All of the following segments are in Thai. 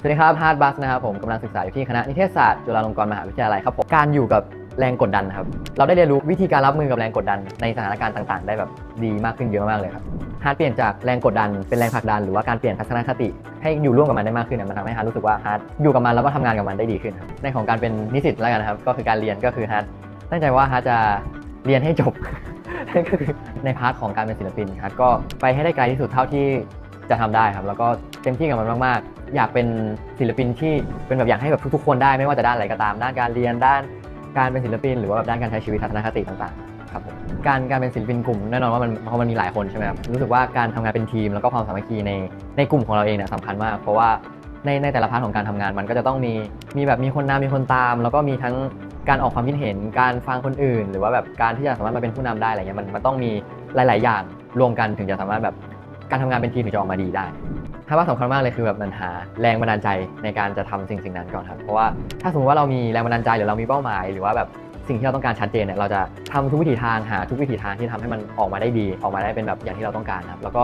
สวัสดีครับฮาร์ดบัสนะครับผมกำลังศึกษาอยู่ที่คณะนิเทศศาสตร์จุฬาลงกรณ์มหาวิทยาลัยครับผมการอยู่กับแรงกดดันครับเราได้เรียนรู้วิธีการรับมือกับแรงกดดันในสถานการณ์ต่าง ๆ ได้แบบดีมากขึ้นเยอะมากเลยครับฮาร์ดเปลี่ยนจากแรงกดดันเป็นแรงผลักดันหรือว่าการเปลี่ยนทัศนคติ ให้อยู่ร่วมกับมันได้มากขึ้นเนยมันทำให้ฮาร์ดรู้สึกว่าฮาร์ดอยู่กับมันแล้วก็ทำงานกับมันได้ดีขึ้นครับในของการเป็นนิสิตแล้วกันนะครับก็คือการเรียนก็คือฮาร์ดตั้งใจว่าฮาร์ดจะเรียนให้จบนั่นก็คือในพาร์ทของการเป็นศิลปินครับก็ไปให้ได้ไกลที่สุดเท่าที่จะทำได้ครับแล้วก็เต็มที่กับมันมากๆ อยากเป็นศิลปินที่เป็นแบบอยากให้แบบทุกๆคนได้ไม่ว่าจะด้านอะไรก็ตาม ด้านการเรียนด้านการเป็นศิลปิน หรือว่าแบบด้านการใช้ชีวิตทัศนคติต่างๆครับผมการการเป็นศิลปินกลุ่มแน่นอนว่ามันเพราะมันมีหลายคนใช่ไหมครับรู้สึกว่าการทำงานเป็นทีมแล้วก็ความสามัคคีในในกลุ่มของเราเองเนี่ยสำคัญมาก เพราะว่าในในแต่ละพาร์ทของการทำงานมันก็จะต้องมีมีแบบมีคนนำมีคนตาม แล้วก็มีทั้งการออกความคิดเห็นการฟังคนอื่น หรือว่าแบบการที่จะสามารถมาเป็นผู้นำได้อะไรเงี้ยมันมันต้องมีหลาย ๆ อย่างรวมกันถึงจะสามารถแบบการทำงานเป็นทีมถึงจะออกมาดีได้ ถ้าว่าสำคัญมากเลยคือแบบมันหาแรงบันดาลใจในการจะทำสิ่งสิ่งนั้นก่อนครับเพราะว่าถ้าสมมติว่าเรามีแรงบันดาลใจหรือเรามีเป้าหมาย หรือว่าแบบสิ่งที่เราต้องการชัดเจนเนี่ยเราจะทำทุกวิถีทางหาทุกวิถีทางที่ทำให้มันออกมาได้ดี ออกมาได้เป็นแบบอย่างที่เราต้องการครับแล้วก็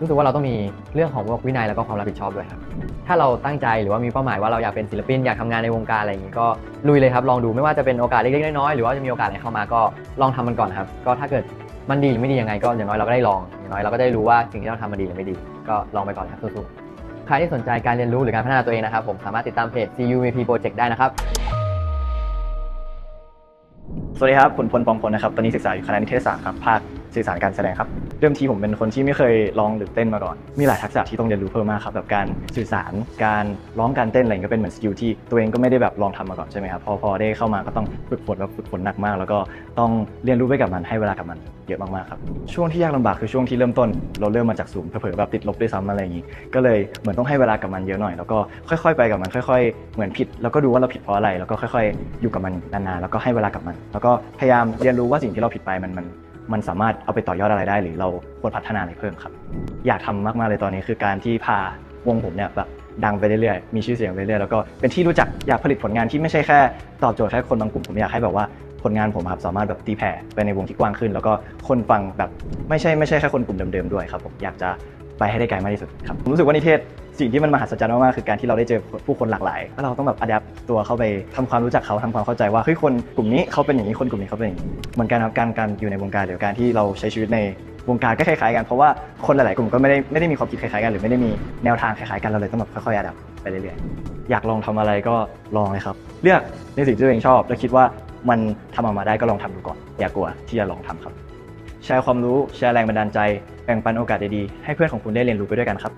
รู้สึกว่าเราต้องมีเรื่องของพวกวินัยแล้วก็ความรับผิดชอบด้วยครับถ้าเราตั้งใจหรือว่ามีเป้าหมายว่าเราอยากเป็นศิลปินอยากทำงานในวงการอะไรอย่างนี้ก็ลุยเลยครับลองดูไม่ว่าจะเป็นโอกาสเล็กๆน้อยๆหรือว่าจะมีโอกาสอะไรเข้ามาก็ลองทำมันก่อนครับก็ถ้าเกิดมันดีหรือไม่ดียังไงก็อย่างน้อยเราก็ได้ลองอย่างน้อยเราก็ได้รู้ว่าสิ่งที่เราทำมันดีหรือไม่ดี ก็ลองไปก่อนครับสู้ๆใครที่สนใจการเรียนรู้หรือการพัฒนาตัวเองนะครับ ผมสามารถติดตามเพจ CUVP Project ได้นะครับ สวัสดีครับผลพลปองพลนะครับ ตอนนี้ศึกษาอยู่คณะนิเทศศาสตร์ครับ ภาคสื่อสารการแสดงครับ เดิมทีผมเป็นคนที่ไม่เคยร้องหรือเต้นมาก่อน มีหลายทักษะที่ต้องเรียนรู้เพิ่มมากครับแบบการสื่อสาร การร้องการเต้นอะไรก็เป็นเหมือนสกิลที่ตัวเองก็ไม่ได้แบบลองทำมาก่อนใช่ไหมครับพอพอได้เข้ามาก็ต้องฝึกฝนแบบฝึกฝนหนักมาก แล้วก็ต้องเรียนรู้ไปกับมันให้เวลากับมันเยอะมากๆครับช่วงที่ยากลำบากคือช่วงที่เริ่มต้น เราเริ่มมาจากศูนย์เผลอแบบติดลบด้วยซ้ำอะไรอย่างงี้ ก็เลยเหมือนต้องให้เวลากับมันเยอะหน่อย แล้วก็ค่อย ๆ ไปกับมันค่อย ๆ เหมือนผิด แล้วก็ดูว่าเราผิดเพราะอะไร แล้วก็ค่อย ๆ อยู่กับมันนานๆแล้วก็ให้เวลากับมัน แล้วก็พยายามเรียนรู้ว่าสิ่งที่เราผิดไปมันมัน มันสามารถเอาไปต่อยอดอะไรได้ หรือเราควรพัฒนาอะไรเพิ่มครับ อยากทำมากๆเลยตอนนี้คือการที่พาวงผมเนี่ยแบบดังไปเรื่อยๆ มีชื่อเสียงไปเรื่อยๆ แล้วก็เป็นที่รู้จักอยากผลิตผลงานที่ไม่ใช่แค่ตอบโจทย์แค่คนบางกลุ่มผมอยากให้แบบว่าผลงานผมครับสามารถแบบตีแผ่ไปในวงที่กว้างขึ้น แล้วก็คนฟังแบบไม่ใช่ไม่ใช่แค่คนกลุ่มเดิมๆด้วยครับผมอยากจะไปให้ได้ไกลมากที่สุดครับผมรู้สึกว่านิเทศ สิ่งที่มันมหัศจรรย์มากๆคือการที่เราได้เจอผู้คนหลากหลายแล้วเราต้องแบบอัดแอปตัวเข้าไปทำความรู้จักเขาทำความเข้าใจว่าเฮ้ยคนกลุ่มนี้เขาเป็นอย่างนี้คนกลุ่มนี้เขาเป็นอย่างนี้เหมือนกันครับการการอยู่ในวงการหรือการที่เราใช้ชีวิตในวงการก็คล้ายๆกันเพราะว่าคนหลายๆกลุ่มก็ไม่ได้ไม่ได้มีความคิดคล้ายๆกันหรือไม่ได้มีแนวทางคล้ายๆกันเราเลยต้องแบบค่อยๆอัดแอปไปเรื่อยๆอยากลองทำอะไรก็ลองเลยครับ เลือกในสิ่งที่ตัวเองชอบ แล้วคิดว่ามันทำออกมาได้ก็ลองทำดูก่อน อย่ากลัวที่จะลองทำครับแชร์ความรู้แชร์แรงบันดาลใจแบ่งปันโอกาสดีๆให้เพื่อนของคุณได้เรียนรู้ไปด้วยกันครับ